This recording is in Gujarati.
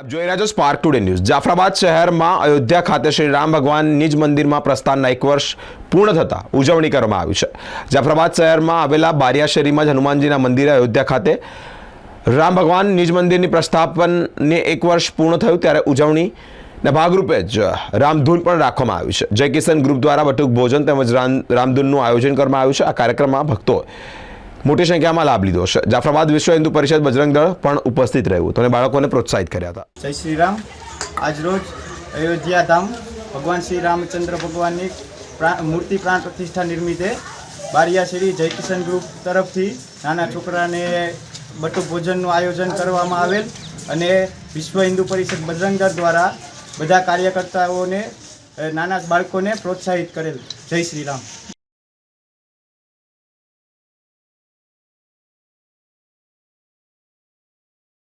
આપ જોઈ રહ્યા છો સ્પાર્ક ટુડે ન્યૂઝ જાફરાબાદ શહેરમાં અયોધ્યા ખાતે શ્રી રામ ભગવાન નિજ મંદિરમાં પ્રસ્થાનના એક વર્ષ પૂર્ણ થતા ઉજવણી કરવામાં આવી છે. જાફરાબાદ શહેરમાં આવેલા બારિયા શેરીમાં જ હનુમાનજીના મંદિરે અયોધ્યા ખાતે રામ ભગવાન નિજ મંદિરની પ્રસ્થાપનને એક વર્ષ પૂર્ણ થયું ત્યારે ઉજવણીના ભાગરૂપે જ રામધૂન પણ રાખવામાં આવ્યું છે. જય કિશન ગ્રુપ દ્વારા બટુક ભોજન તેમજ રામ રામધૂનનું આયોજન કરવામાં આવ્યું છે. આ કાર્યક્રમમાં ભક્તો મોટી સંખ્યામાં લાભ લીધો છે. જાફરાબાદ વિશ્વ હિન્દુ પરિષદ બજરંગ દળ પણ ઉપસ્થિત રહ્યું. અને બાળકોને પ્રોત્સાહિત કર્યા હતા. જય શ્રી રામ. આજરોજ અયોધ્યા ધામ ભગવાન શ્રી રામચંદ્ર ભગવાનની મૂર્તિ પ્રાણ પ્રતિષ્ઠા નિર્મિતે બારિયા શ્રી કિશન ગ્રુપ તરફથી નાના છોકરાને બટુક ભોજનનું આયોજન કરવામાં આવેલ અને વિશ્વ હિન્દુ પરિષદ બજરંગ દળ દ્વારા બધા કાર્યકર્તાઓને નાના બાળકોને પ્રોત્સાહિત કરેલ. જય શ્રી રામ.